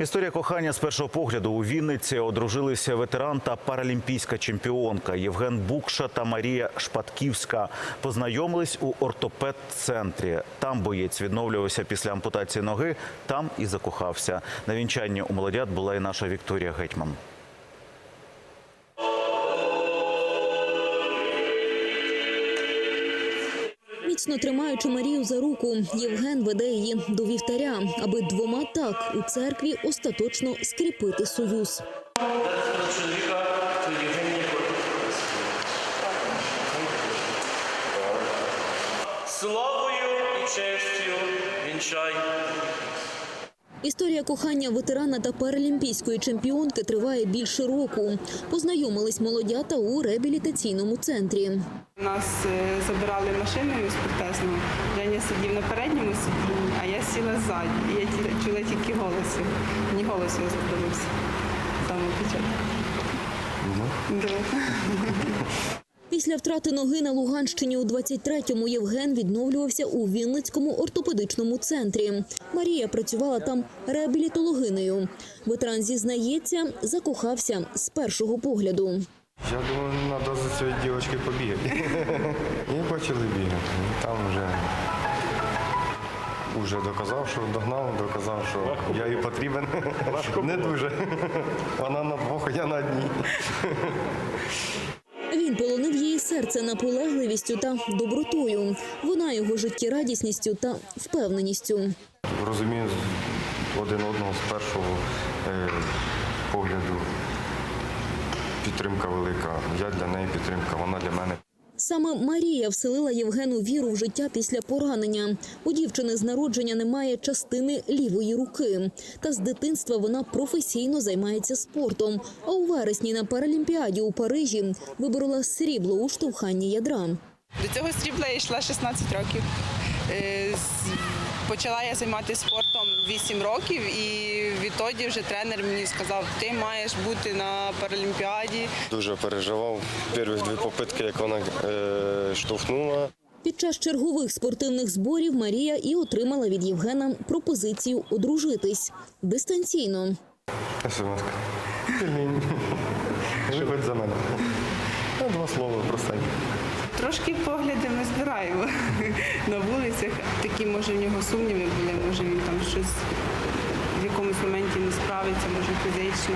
Історія кохання з першого погляду у Вінниці одружилися ветеран та паралімпійська чемпіонка Євген Букша та Марія Шпатківська. Познайомились у ортопед-центрі. Там боєць відновлювався після ампутації ноги, там і закохався. На вінчанні у молодят була і наша Вікторія Гетьман. Міцно тримаючи Марію за руку, Євген веде її до вівтаря, аби двома так у церкві остаточно скріпити союз. Славою і честю вінчай. Історія кохання ветерана та паралімпійської чемпіонки триває більше року. Познайомились молодята у реабілітаційному центрі. Нас е, забирали машиною з протезного. Женя сидів на передньому сидінні, а я сіла ззаді. І я ті- чула тільки голос. його. Мені голос його запомнився. Саме початку. Да. Після втрати ноги на Луганщині у 23-му Євген відновлювався у Вінницькому ортопедичному центрі. Марія працювала там реабілітологинею. Ветеран зізнається, закохався з першого погляду. Я думаю, треба за цією дівчинкою побігати. І почали бігати. І там вже, вже доказав, що догнав, доказав, що я їй потрібен. Не дуже. Вона на двох, а я на одній. Він серце наполегливістю та добротою. Вона його життєрадісністю та впевненістю. Розумію один одного з першого е, погляду. Підтримка велика. Я для неї підтримка, вона для мене. Саме Марія вселила Євгену віру в життя після поранення. У дівчини з народження немає частини лівої руки. Та з дитинства вона професійно займається спортом. А у вересні на Паралімпіаді у Парижі виборола срібло у штовханні ядра. До цього срібла я йшла 16 років. Почала я займатися спортом 8 років, і відтоді вже тренер мені сказав, ти маєш бути на Паралімпіаді. Дуже переживав перші дві попитки, як вона е, штовхнула. Під час чергових спортивних зборів Марія і отримала від Євгена пропозицію одружитись дистанційно. СМС. Виходь за мене. Два слова простенько. Трошки погляди ми збираємо на вулицях. Такі, може, в нього сумніви були, може він там щось в якомусь моменті не справиться, може фізично.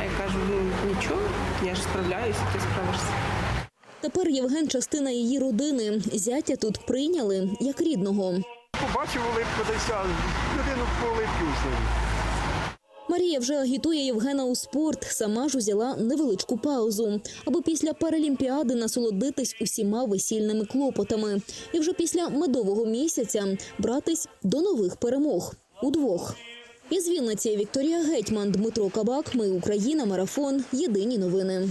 А я кажу, ну нічого, я ж справляюся, ти справишся. Тепер Євген частина її родини. Зятя тут прийняли як рідного. Побачив й все. Людину по улипці усім. Марія вже агітує Євгена у спорт. Сама ж узяла невеличку паузу, аби після паралімпіади насолодитись усіма весільними клопотами. І вже після медового місяця братись до нових перемог удвох. Із Вінниці Вікторія Гетьман, Дмитро Кабак. Ми Україна. Марафон. Єдині новини.